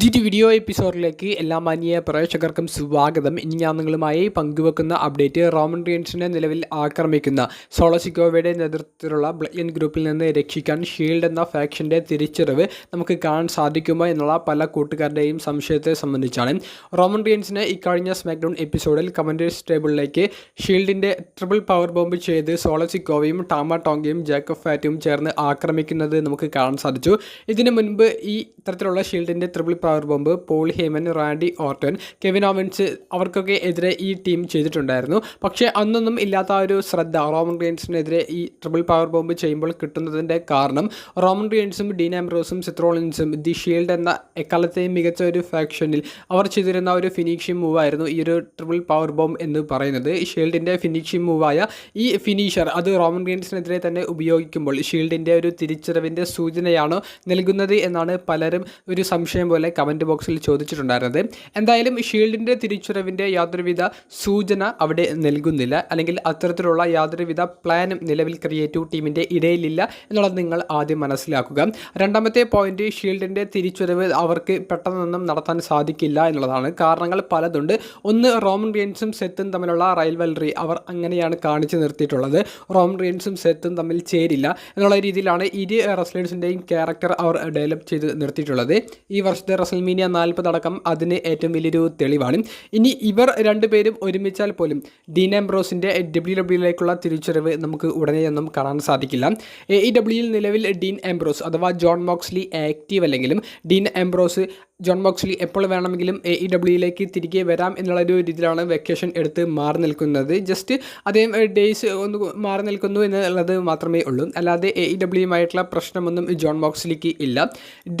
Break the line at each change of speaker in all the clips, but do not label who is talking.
പുതിയൊരു വീഡിയോ എപ്പിസോഡിലേക്ക് എല്ലാ മാന്യ പ്രേക്ഷകർക്കും സ്വാഗതം. ഇനി ഞാൻ നിങ്ങളുമായി പങ്കുവെക്കുന്ന അപ്ഡേറ്റ് റോമൻ റിയൻസിനെ നിലവിൽ ആക്രമിക്കുന്ന സോളസിക്കോവയുടെ നേതൃത്വത്തിലുള്ള ബ്ലയൻ ഗ്രൂപ്പിൽ നിന്ന് രക്ഷിക്കാൻ ഷീൽഡ് എന്ന ഫാക്ഷന്റെ തിരിച്ചറിവ് നമുക്ക് കാണാൻ സാധിക്കുമോ എന്നുള്ള പല കൂട്ടുകാരുടെയും സംശയത്തെ സംബന്ധിച്ചാണ്. റോമൻ റിയൻസിനെ ഇക്കഴിഞ്ഞ സ്മാക്ഡൗൺ എപ്പിസോഡിൽ കമന്റേഴ്സ് ടേബിളിലേക്ക് ഷീൽഡിന്റെ ട്രിപ്പിൾ പവർ ബോംബ് ചെയ്ത് സോളസിക്കോവയും ടാമ ടോങ്കയും ജേക്കബ് ഫാറ്റും ചേർന്ന് ആക്രമിക്കുന്നത് നമുക്ക് കാണാൻ സാധിച്ചു. ഇതിനു മുൻപ് ഈ ഇത്തരത്തിലുള്ള ഷീൽഡിന്റെ triple power bomb Paul Heyman Randy Orton Kevin Owens അവർക്കൊക്കെ എതിരെ ഈ ടീം ചെയ്തിട്ടുണ്ടായിരുന്നു. പക്ഷേ അന്നൊന്നും ഇല്ലാത്ത ഒരു ശ്രദ്ധ റോമൻ റിയൻസിനെതിരെ ഈ ട്രിപ്പിൾ പവർ ബോംബ് ചെയ്യുമ്പോൾ കിട്ടുന്നതിന്റെ കാരണം റോമൻ റിയൻസും ഡീൻ ആംബ്രോസും സിത്രോളിൻസും ദി ഷീൽഡ് എന്ന എക്കാലത്തെയും മികച്ച ഒരു ഫാക്ഷനിൽ അവർ ചെയ്തിരുന്ന ഒരു ഫിനിഷിംഗ് മൂവായിരുന്നു ഈ ഒരു ട്രിപ്പിൾ പവർ ബോംബ് എന്ന് പറയുന്നത്. ഷീൽഡിന്റെ ഫിനിഷിംഗ് മൂവായ ഈ ഫിനിഷർ അത് റോമൻ റിയൻസിനെതിരെ തന്നെ ഉപയോഗിക്കുമ്പോൾ ഷീൽഡിന്റെ ഒരു തിരിച്ചറിവിന്റെ സൂചനയാണോ നൽകുന്നത് എന്നാണ് പലരും ഒരു സംശയം പോലെ കമന്റ് ബോക്സിൽ ചോദിച്ചിട്ടുണ്ടായിരുന്നത്. എന്തായാലും ഷീൽഡിന്റെ തിരിച്ചുറവിന്റെ യാതൊരുവിധ സൂചന അവിടെ നൽകുന്നില്ല. അല്ലെങ്കിൽ അത്തരത്തിലുള്ള യാതൊരുവിധ പ്ലാനും നിലവിൽ ക്രിയേറ്റീവ് ടീമിന്റെ ഇടയിലില്ല എന്നുള്ളത് നിങ്ങൾ ആദ്യം മനസ്സിലാക്കുക. രണ്ടാമത്തെ പോയിന്റ് ഷീൽഡിന്റെ തിരിച്ചുറവ് അവർക്ക് പെട്ടെന്നൊന്നും നടത്താൻ സാധിക്കില്ല എന്നുള്ളതാണ്. കാരണങ്ങൾ പലതുണ്ട്. ഒന്ന് റോമൻ റിയൻസും സെത്തും തമ്മിലുള്ള റൈൽവലറി അവർ അങ്ങനെയാണ് കാണിച്ചു നിർത്തിയിട്ടുള്ളത്. റോമൻ റിയൻസും സെത്തും തമ്മിൽ ചേരില്ല എന്നുള്ള രീതിയിലാണ് ഇരു റെസ്ലേഴ്സിന്റെയും ക്യാരക്ടർ അവർ ഡെവലപ്പ് ചെയ്ത് നിർത്തിയിട്ടുള്ളത്. ഈ വർഷത്തെ റസൽമീനിയ നാൽപ്പത് അടക്കം അതിന് ഏറ്റവും വലിയൊരു തെളിവാണ്. ഇനി ഇവർ രണ്ടുപേരും ഒരുമിച്ചാൽ പോലും ഡീൻ ആംബ്രോസിന്റെ ഡബ്ല്യു ഡബ്ല്യുയിലേക്കുള്ള തിരിച്ചറിവ് നമുക്ക് ഉടനെ ഒന്നും കാണാൻ സാധിക്കില്ല. എ ഇ ഡബ്ല്യുയിൽ നിലവിൽ ഡീൻ ആംബ്രോസ് അഥവാ ജോൺ മോക്സ്ലി ആക്റ്റീവ് അല്ലെങ്കിലും ഡീൻ ആംബ്രോസ് ജോൺ ബോക്സ്ലി എപ്പോൾ വേണമെങ്കിലും എ ഇ ഡബ്ല്യുയിലേക്ക് തിരികെ വരാം എന്നുള്ള ഒരു രീതിയിലാണ് വെക്കേഷൻ എടുത്ത് മാറി നിൽക്കുന്നത്. ജസ്റ്റ് അദ്ദേഹം ഡേയ്സ് ഒന്ന് മാറി നിൽക്കുന്നു എന്നുള്ളത് മാത്രമേ ഉള്ളൂ. അല്ലാതെ എ ഇ ഡബ്ല്യുമായിട്ടുള്ള പ്രശ്നമൊന്നും ജോൺ ബോക്സ്ലിക്ക് ഇല്ല.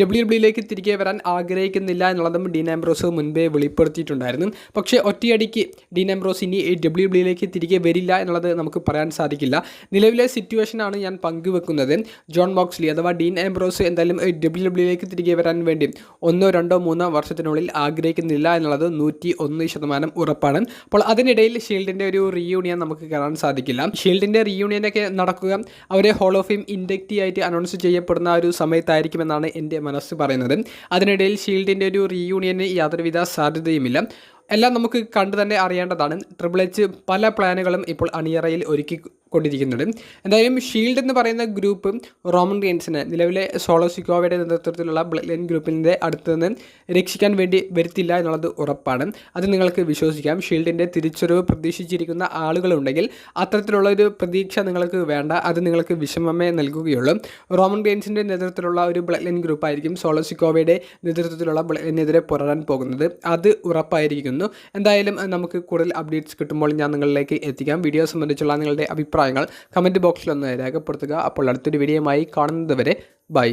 ഡബ്ല്യു ഡബ്ല്യുയിലേക്ക് തിരികെ വരാൻ ആഗ്രഹിക്കുന്നില്ല എന്നുള്ളതും ഡീൻ ആംബ്രോസ് മുൻപേ വെളിപ്പെടുത്തിയിട്ടുണ്ടായിരുന്നു. പക്ഷേ ഒറ്റയടിക്ക് ഡീൻ ആംബ്രോസ് ഇനി ഡബ്ല്യു ഡബ്ല്യുയിലേക്ക് തിരികെ വരില്ല എന്നുള്ളത് നമുക്ക് പറയാൻ സാധിക്കില്ല. നിലവിലെ സിറ്റുവേഷനാണ് ഞാൻ പങ്കുവെക്കുന്നത്. ജോൺ ബോക്സ്ലി അഥവാ ഡീൻ ആംബ്രോസ് എന്തായാലും ഡബ്ല്യു ഡബ്ല്യുയിലേക്ക് തിരികെ വരാൻ വേണ്ടി ഒന്നോ രണ്ടോ മൂന്നോ വർഷത്തിനുള്ളിൽ ആഗ്രഹിക്കുന്നില്ല എന്നുള്ളത് നൂറ്റി ഒന്ന് ശതമാനം ഉറപ്പാണ്. അപ്പോൾ അതിനിടയിൽ ഷീൽഡിന്റെ ഒരു റീയൂണിയൻ നമുക്ക് കാണാൻ സാധിക്കില്ല. ഷീൽഡിന്റെ ഷീൽഡിന്റെ റീയൂണിയനൊക്കെ നടക്കുക അവരെ ഹോൾ ഓഫ് ഫെയിം ഇൻഡക്റ്റി ആയിട്ട് അനൗൺസ് ചെയ്യപ്പെടുന്ന ഒരു സമയത്തായിരിക്കുമെന്നാണ് എന്റെ മനസ്സ് പറയുന്നത്. അതിനിടയിൽ ഷീൽഡിന്റെ ഒരു റീയൂണിയന് യാതൊരുവിധ സാധ്യതയുമില്ല. എല്ലാം നമുക്ക് കണ്ടു തന്നെ അറിയേണ്ടതാണ്. ട്രിപ്പിൾ എച്ച് പല പ്ലാനുകളും ഇപ്പോൾ അണിയറയിൽ ഒരുക്കി കൊണ്ടിരിക്കുന്നുണ്ട്. എന്തായാലും ഷീൽഡ് എന്ന് പറയുന്ന ഗ്രൂപ്പ് റോമൻ റിയൻസിനെ നിലവിലെ സോളോ സിക്കോവയുടെ നേതൃത്വത്തിലുള്ള ബ്ലഡ് ലൈൻ ഗ്രൂപ്പിന്റെ അടുത്ത് നിന്ന് രക്ഷിക്കാൻ വേണ്ടി വരുത്തില്ല എന്നുള്ളത് ഉറപ്പാണ്. അത് നിങ്ങൾക്ക് വിശ്വസിക്കാം. ഷീൽഡിന്റെ തിരിച്ചറിവ് പ്രതീക്ഷിച്ചിരിക്കുന്ന ആളുകളുണ്ടെങ്കിൽ അത്തരത്തിലുള്ള ഒരു പ്രതീക്ഷ നിങ്ങൾക്ക് വേണ്ട. അത് നിങ്ങൾക്ക് വിഷമമേ നൽകുകയുള്ളൂ. റോമൻ റിയൻസിന്റെ നേതൃത്വത്തിലുള്ള ഒരു ബ്ലഡ് ലൈൻ ഗ്രൂപ്പായിരിക്കും സോളോ സിക്കോവയുടെ നേതൃത്വത്തിലുള്ള ബ്ലഡ് ലൈനെതിരെ പുറരാൻ പോകുന്നത്. അത് ഉറപ്പായിരിക്കുന്നു. എന്തായാലും നമുക്ക് കൂടുതൽ അപ്ഡേറ്റ്സ് കിട്ടുമ്പോൾ ഞാൻ നിങ്ങളിലേക്ക് എത്തിക്കാം. വീഡിയോ സംബന്ധിച്ചുള്ള നിങ്ങളുടെ അഭിപ്രായം അഭിപ്രായങ്ങൾ കമന്റ് ബോക്സിലൊന്ന് രേഖപ്പെടുത്തുക. അപ്പോൾ അടുത്തൊരു വീഡിയോയുമായി കാണുന്നതുവരെ ബൈ.